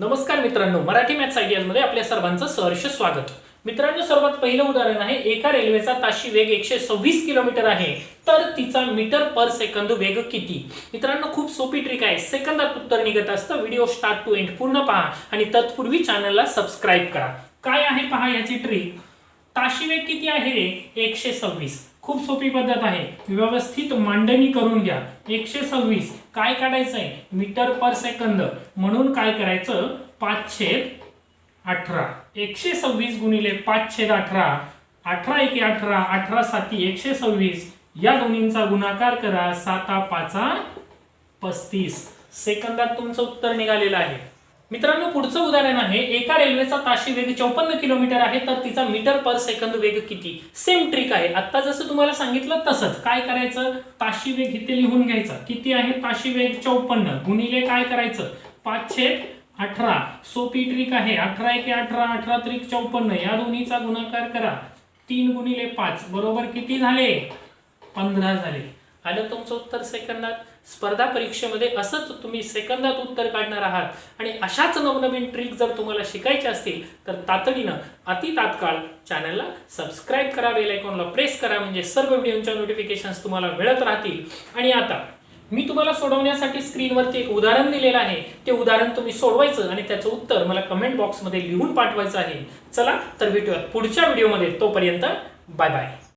नमस्कार मित्रांनो मराठी मॅथ्स आयडियामध्ये आपल्या सर्वांचं सहर्ष स्वागत. मित्रांनो सर्वात पहिलं उदाहरण आहे एका रेल्वेचा ताशी वेग एकशे सव्वीस किलोमीटर आहे तर तिचा मीटर पर सेकंद वेग किती? मित्रांनो खूप सोपी ट्रिक आहे. सेकंदात उत्तर निघत असतं व्हिडिओ स्टार्ट टू एंड पूर्ण पहा आणि तत्पूर्वी चॅनलला सबस्क्राईब करा. काय आहे पहा याची ट्रिक ताशी वेग किती आहे रे? एकशे सव्वीस. खूप सोपी पद्धत आहे. व्यवस्थित मांडणी करून घ्या. एकशे सव्वीस. काय काढायचंय? Metre per second. म्हणून काय करायचं? पाच छेद अठरा. एकशे सव्वीस गुणिले पाच छेद अठरा. अठरा एके अठरा. अठरा साती एकशे सव्वीस. या दोन्हींचा गुणाकार करा. साता पाचा पस्तीस. सेकंदात तुमचं उत्तर निघालेलं आहे. मित्रांनो पुढचं उदाहरण आहे. एका रेल्वेचा ताशी वेग चौपन्न किलोमीटर आहे तर तिचा मीटर पर सेकंद वेग किती? सेम ट्रिक आहे. आता जसं तुम्हाला सांगितलं तसंच. काय करायचं? ताशी वेग इथे लिहून घ्यायचा. किती आहे? ताशी वेग चौपन्न गुणिले काय करायचं? पाचशे अठरा. सोपी ट्रिक आहे. अठरा एके अठरा अठरा त्रिक चौपन्न. या दोन्हीचा गुणाकार करा. तीन गुणिले पाच. बरोबर किती झाले? पंधरा झाले. आलं तुमचं उत्तर सेकंदात स्पर्धा परीक्षेमध्ये असंच तुम्ही सेकंदात उत्तर काढणार आहात. आणि अशाच नवनवीन ट्रिक जर तुम्हाला शिकायच्या असतील तर तातडीनं अति तात्काळ चॅनलला सबस्क्राईब करा बेल आयकॉनला प्रेस करा म्हणजे सर्व व्हिडिओच्या नोटिफिकेशन्स तुम्हाला मिळत राहतील. आणि आता मी तुम्हाला सोडवण्यासाठी स्क्रीनवरती एक उदाहरण दिलेलं आहे. ते उदाहरण तुम्ही सोडवायचं आणि त्याचं उत्तर मला कमेंट बॉक्समध्ये लिहून पाठवायचं आहे. चला तर भेटूया पुढच्या व्हिडिओमध्ये तोपर्यंत बाय बाय